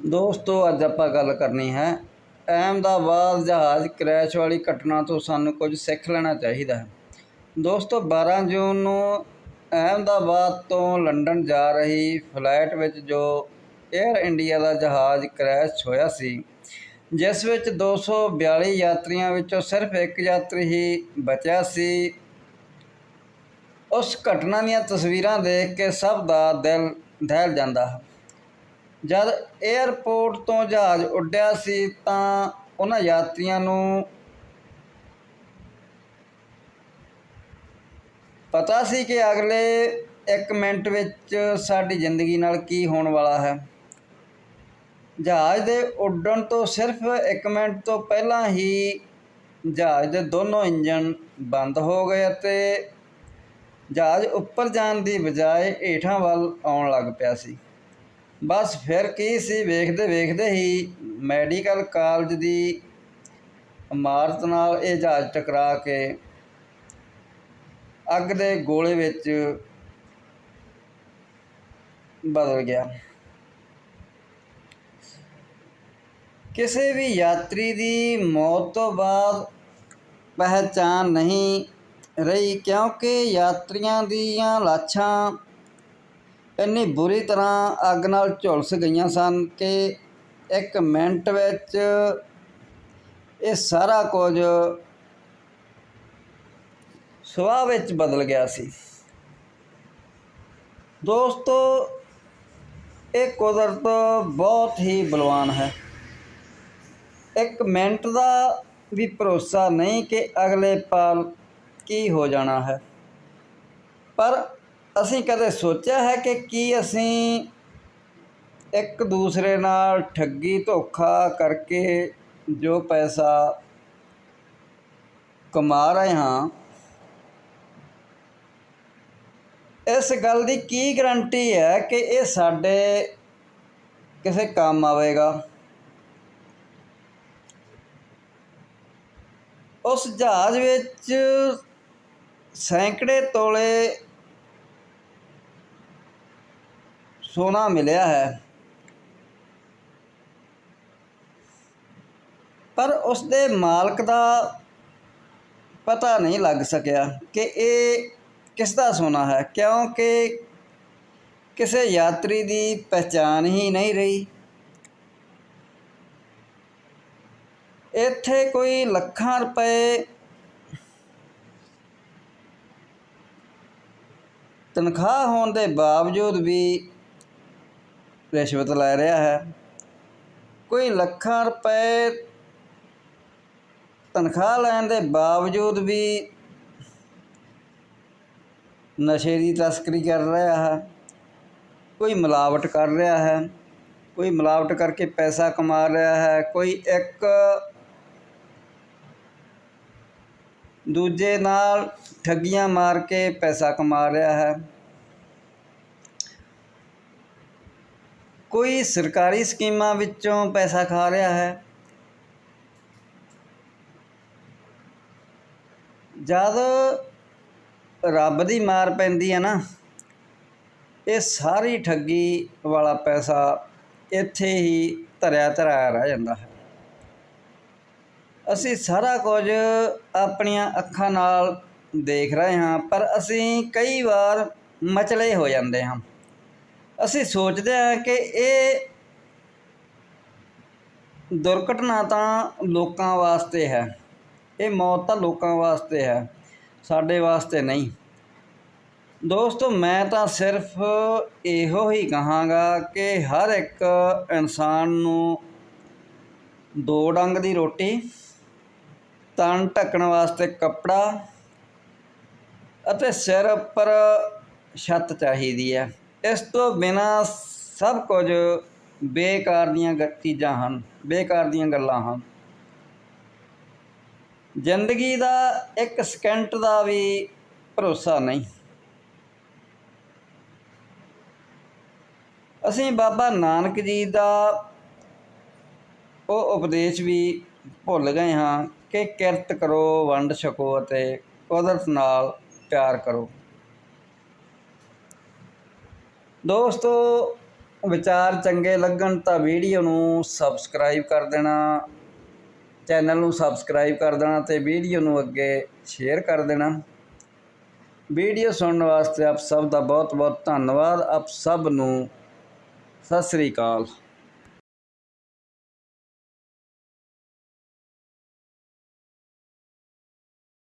ਦੋਸਤੋ, ਅੱਜ ਆਪਾਂ ਗੱਲ ਕਰਨੀ ਹੈ ਅਹਿਮਦਾਬਾਦ ਜਹਾਜ਼ ਕ੍ਰੈਸ਼ ਵਾਲੀ ਘਟਨਾ ਤੋਂ ਸਾਨੂੰ ਕੁਝ ਸਿੱਖ ਲੈਣਾ ਚਾਹੀਦਾ ਹੈ। ਦੋਸਤੋ 12 ਜੂਨ ਨੂੰ ਅਹਿਮਦਾਬਾਦ ਤੋਂ ਲੰਡਨ ਜਾ ਰਹੀ ਫਲਾਈਟ ਵਿੱਚ ਜੋ 에ਅਰ ਇੰਡੀਆ ਦਾ ਜਹਾਜ਼ ਕ੍ਰੈਸ਼ ਹੋਇਆ ਸੀ, ਜਿਸ ਵਿੱਚ 242 ਯਾਤਰੀਆਂ ਵਿੱਚੋਂ ਸਿਰਫ ਇੱਕ ਯਾਤਰੀ ਹੀ ਬਚਿਆ ਸੀ, ਉਸ ਘਟਨਾ ਦੀਆਂ ਤਸਵੀਰਾਂ ਦੇਖ ਕੇ ਸਭ ਦਾ ਦਿਲ ਦਹਿਲ ਜਾਂਦਾ ਹੈ। ਜਦ 에ਅਰਪੋਰਟ ਤੋਂ ਜਹਾਜ਼ ਉੱਡਿਆ ਸੀ ਤਾਂ ਉਹਨਾਂ ਯਾਤਰੀਆਂ ਨੂੰ ਪਤਾ ਸੀ ਕਿ ਅਗਲੇ 1 ਮਿੰਟ ਵਿੱਚ ਸਾਡੀ ਜ਼ਿੰਦਗੀ ਨਾਲ ਕੀ ਹੋਣ ਵਾਲਾ ਹੈ। ਜਹਾਜ਼ ਦੇ ਉੱਡਣ ਤੋਂ ਸਿਰਫ 1 ਮਿੰਟ ਤੋਂ ਪਹਿਲਾਂ ਹੀ ਜਹਾਜ਼ ਦੇ ਦੋਨੋਂ ਇੰਜਨ ਬੰਦ ਹੋ ਗਏ ਅਤੇ ਜਹਾਜ਼ ਉੱਪਰ ਜਾਣ ਦੀ ਬਜਾਏ ਹੇਠਾਂ ਵੱਲ ਆਉਣ ਲੱਗ ਪਿਆ ਸੀ। ਬਸ ਫਿਰ ਕੀ ਸੀ, ਵੇਖਦੇ ਵੇਖਦੇ ਹੀ ਮੈਡੀਕਲ ਕਾਲਜ ਦੀ ਇਮਾਰਤ ਨਾਲ ਇਹ ਜਹਾਜ਼ ਟਕਰਾ ਕੇ ਅੱਗ ਦੇ ਗੋਲੇ ਵਿੱਚ ਬਦਲ ਗਿਆ। ਕਿਸੇ ਵੀ ਯਾਤਰੀ ਦੀ ਮੌਤ ਤੋਂ ਬਾਅਦ ਪਹਿਚਾਨ ਨਹੀਂ ਰਹੀ ਕਿਉਂਕਿ ਯਾਤਰੀਆਂ ਦੀਆਂ ਲਾਸ਼ਾਂ ਇੰਨੀ ਬੁਰੀ ਤਰ੍ਹਾਂ ਅੱਗ ਨਾਲ ਝੁਲਸ ਗਈਆਂ ਸਨ ਕਿ ਇੱਕ ਮਿੰਟ ਵਿੱਚ ਇਹ ਸਾਰਾ ਕੁਝ ਸੁਆਹ ਵਿੱਚ ਬਦਲ ਗਿਆ ਸੀ। ਦੋਸਤੋ, ਇਹ ਕੁਦਰਤ ਬਹੁਤ ਹੀ ਬਲਵਾਨ ਹੈ। ਇੱਕ ਮਿੰਟ ਦਾ ਵੀ ਭਰੋਸਾ ਨਹੀਂ ਕਿ ਅਗਲੇ ਪਲ ਕੀ ਹੋ ਜਾਣਾ ਹੈ। ਪਰ ਅਸੀਂ ਕਦੇ ਸੋਚਿਆ ਹੈ ਕਿ ਕੀ ਅਸੀਂ ਇੱਕ ਦੂਸਰੇ ਨਾਲ ਠੱਗੀ, ਧੋਖਾ ਕਰਕੇ ਜੋ ਪੈਸਾ ਕਮਾ ਰਹੇ ਹਾਂ, ਇਸ ਗੱਲ ਦੀ ਕੀ ਗਰੰਟੀ ਹੈ ਕਿ ਇਹ ਸਾਡੇ ਕਿਸੇ ਕੰਮ ਆਵੇਗਾ? ਉਸ ਜਹਾਜ਼ ਵਿੱਚ ਸੈਂਕੜੇ ਤੋਲੇ ਸੋਨਾ ਮਿਲਿਆ ਹੈ। ਪਰ ਉਸ ਦੇ ਮਾਲਕ ਦਾ ਪਤਾ ਨਹੀਂ ਲੱਗ ਸਕਿਆ ਕਿ ਇਹ ਕਿਸ ਦਾ ਸੋਨਾ ਹੈ, ਕਿਉਂਕਿ ਕਿਸੇ ਯਾਤਰੀ ਦੀ ਪਛਾਣ ਹੀ ਨਹੀਂ ਰਹੀ। ਇੱਥੇ ਕੋਈ ਲੱਖਾਂ ਰੁਪਏ ਤਨਖਾਹ ਹੋਣ ਦੇ ਬਾਵਜੂਦ ਵੀ ਰਿਸ਼ਵਤ ਲੈ ਰਿਹਾ ਹੈ। ਕੋਈ ਲੱਖਾਂ ਰੁਪਏ ਤਨਖਾਹ ਲੈਣ ਦੇ ਬਾਵਜੂਦ ਵੀ ਨਸ਼ੇ ਦੀ ਤਸਕਰੀ ਕਰ ਰਿਹਾ ਹੈ। ਕੋਈ ਮਿਲਾਵਟ ਕਰ ਰਿਹਾ ਹੈ। ਕੋਈ ਮਿਲਾਵਟ ਕਰਕੇ ਪੈਸਾ ਕਮਾ ਰਿਹਾ ਹੈ। ਕੋਈ ਇੱਕ ਦੂਜੇ ਨਾਲ ਠੱਗੀਆਂ ਮਾਰ ਕੇ ਪੈਸਾ ਕਮਾ ਰਿਹਾ ਹੈ। ਕੋਈ ਸਰਕਾਰੀ ਸਕੀਮਾਂ ਵਿੱਚੋਂ ਪੈਸਾ ਖਾ ਰਿਹਾ ਹੈ? ਜਦ ਰੱਬ ਦੀ ਮਾਰ ਪੈਂਦੀ ਹੈ ਨਾ, ਇਹ ਸਾਰੀ ਠੱਗੀ ਵਾਲਾ ਪੈਸਾ ਇੱਥੇ ਹੀ ਧਰਿਆ ਧਰਾਇਆ ਰਹਿ ਜਾਂਦਾ ਹੈ। ਅਸੀਂ ਸਾਰਾ ਕੁਝ ਆਪਣੀਆਂ ਅੱਖਾਂ ਨਾਲ ਦੇਖ ਰਹੇ ਹਾਂ, ਪਰ ਅਸੀਂ ਕਈ ਵਾਰ ਮਚਲੇ ਹੋ ਜਾਂਦੇ ਹਾਂ। ਅਸੀਂ ਸੋਚਦੇ ਹਾਂ ਕਿ ਇਹ ਦੁਰਘਟਨਾ ਤਾਂ ਲੋਕਾਂ ਵਾਸਤੇ ਹੈ। ਇਹ ਮੌਤ ਤਾਂ ਲੋਕਾਂ ਵਾਸਤੇ ਹੈ, ਸਾਡੇ ਵਾਸਤੇ ਨਹੀਂ। ਦੋਸਤੋ, ਮੈਂ ਤਾਂ ਸਿਰਫ ਇਹੋ ਹੀ ਕਹਾਂਗਾ ਕਿ ਹਰ ਇੱਕ ਇਨਸਾਨ ਨੂੰ ਦੋ ਡੰਗ ਦੀ ਰੋਟੀ, ਤਨ ਢੱਕਣ ਵਾਸਤੇ ਕੱਪੜਾ ਅਤੇ ਸਿਰ ਉੱਪਰ ਛੱਤ ਚਾਹੀਦੀ ਹੈ। ਇਸ ਤੋਂ ਬਿਨਾ ਸਭ ਕੁਝ ਬੇਕਾਰ ਦੀਆਂ ਗ- ਚੀਜ਼ਾਂ ਹਨ, ਬੇਕਾਰ ਦੀਆਂ ਗੱਲਾਂ ਹਨ। ਜ਼ਿੰਦਗੀ ਦਾ ਇੱਕ ਸਕਿੰਟ ਦਾ ਵੀ ਭਰੋਸਾ ਨਹੀਂ। ਅਸੀਂ ਬਾਬਾ ਨਾਨਕ ਜੀ ਦਾ ਉਹ ਉਪਦੇਸ਼ ਵੀ ਭੁੱਲ ਗਏ ਹਾਂ ਕਿ ਕਿਰਤ ਕਰੋ, ਵੰਡ ਛਕੋ ਅਤੇ ਕੁਦਰਤ ਨਾਲ ਪਿਆਰ ਕਰੋ। ਦੋਸਤੋ, ਵਿਚਾਰ ਚੰਗੇ ਲੱਗਣ ਤਾਂ ਵੀਡੀਓ ਨੂੰ ਸਬਸਕ੍ਰਾਈਬ ਕਰ ਦੇਣਾ, ਚੈਨਲ ਨੂੰ ਸਬਸਕ੍ਰਾਈਬ ਕਰ ਦੇਣਾ ਤੇ ਵੀਡੀਓ ਨੂੰ ਅੱਗੇ ਸ਼ੇਅਰ ਕਰ ਦੇਣਾ। ਵੀਡੀਓ ਸੁਣਨ ਵਾਸਤੇ ਆਪ ਸਭ ਦਾ ਬਹੁਤ ਬਹੁਤ ਧੰਨਵਾਦ। ਆਪ ਸਭ ਨੂੰ ਸਤਿ ਸ੍ਰੀ ਅਕਾਲ।